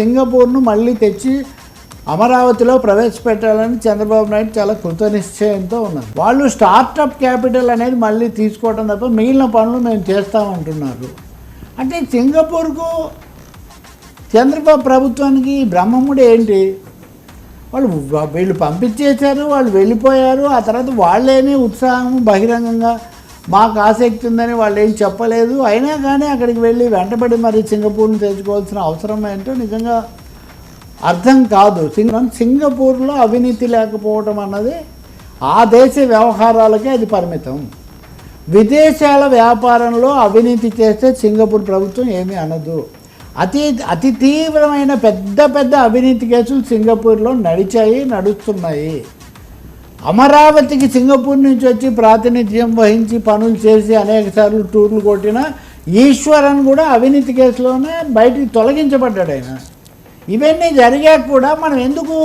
సింగపూర్ను మళ్ళీ తెచ్చి అమరావతిలో ప్రవేశపెట్టాలని చంద్రబాబు నాయుడు చాలా కృతనిశ్చయంతో ఉన్నారు. వాళ్ళు స్టార్టప్ క్యాపిటల్ అనేది మళ్ళీ తీసుకోవడం తప్ప మిగిలిన పనులు మేము చేస్తామంటున్నారు అంటే సింగపూర్కు చంద్రబాబు ప్రభుత్వానికి బ్రహ్మముడు ఏంటి? వాళ్ళు వీళ్ళు పంపించేశారు వాళ్ళు వెళ్ళిపోయారు ఆ తర్వాత వాళ్ళేనే ఉత్సాహం బహిరంగంగా మాకు ఆసక్తి ఉందని వాళ్ళు ఏం చెప్పలేదు. అయినా కానీ అక్కడికి వెళ్ళి వెంటబడి మరి సింగపూర్ని తెచ్చుకోవాల్సిన అవసరం ఏంటో నిజంగా అర్థం కాదు. సింగపూర్లో అవినీతి లేకపోవటం అన్నది ఆ దేశ వ్యవహారాలకే అది పరిమితం. విదేశాల వ్యాపారంలో అవినీతి చేస్తే సింగపూర్ ప్రభుత్వం ఏమీ అనదు. అతి అతి తీవ్రమైన పెద్ద పెద్ద అవినీతి కేసులు సింగపూర్లో నడిచాయి నడుస్తున్నాయి. అమరావతికి సింగపూర్ నుంచి వచ్చి ప్రాతినిధ్యం వహించి పనులు చేసి అనేక సార్లు టూర్లు కొట్టిన ఈశ్వరన్ కూడా అవినీతి కేసులోనే బయటికి తొలగించబడ్డాడు ఆయన. ఇవన్నీ జరిగాక కూడా మనం ఎందుకు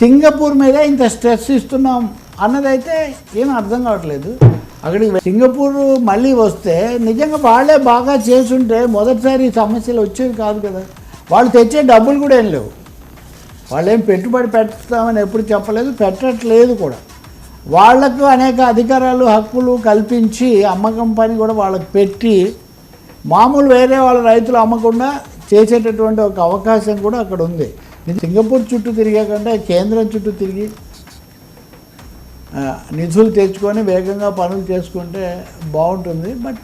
సింగపూర్ మీద ఇంత స్ట్రెస్ ఇస్తున్నాం అన్నదైతే ఏం అర్థం కావట్లేదు. అక్కడికి సింగపూర్ మళ్ళీ వస్తే నిజంగా వాళ్ళే బాగా చేసుంటే మొదటిసారి ఈ సమస్యలు వచ్చేవి కాదు కదా. వాళ్ళు తెచ్చే డబ్బులు కూడా ఏం లేవు. వాళ్ళేం పెట్టుబడి పెడతామని ఎప్పుడు చెప్పలేదు పెట్టట్లేదు కూడా. వాళ్ళకు అనేక అధికారాలు హక్కులు కల్పించి అమ్మకం పని కూడా వాళ్ళకి పెట్టి మామూలు వేరే వాళ్ళ రైతులు అమ్మకుండా చేసేటటువంటి ఒక అవకాశం కూడా అక్కడ ఉంది. సింగపూర్ చుట్టూ తిరిగాకంటే కేంద్రం చుట్టూ తిరిగి నిధులు తెచ్చుకొని వేగంగా పనులు చేసుకుంటే బాగుంటుంది. బట్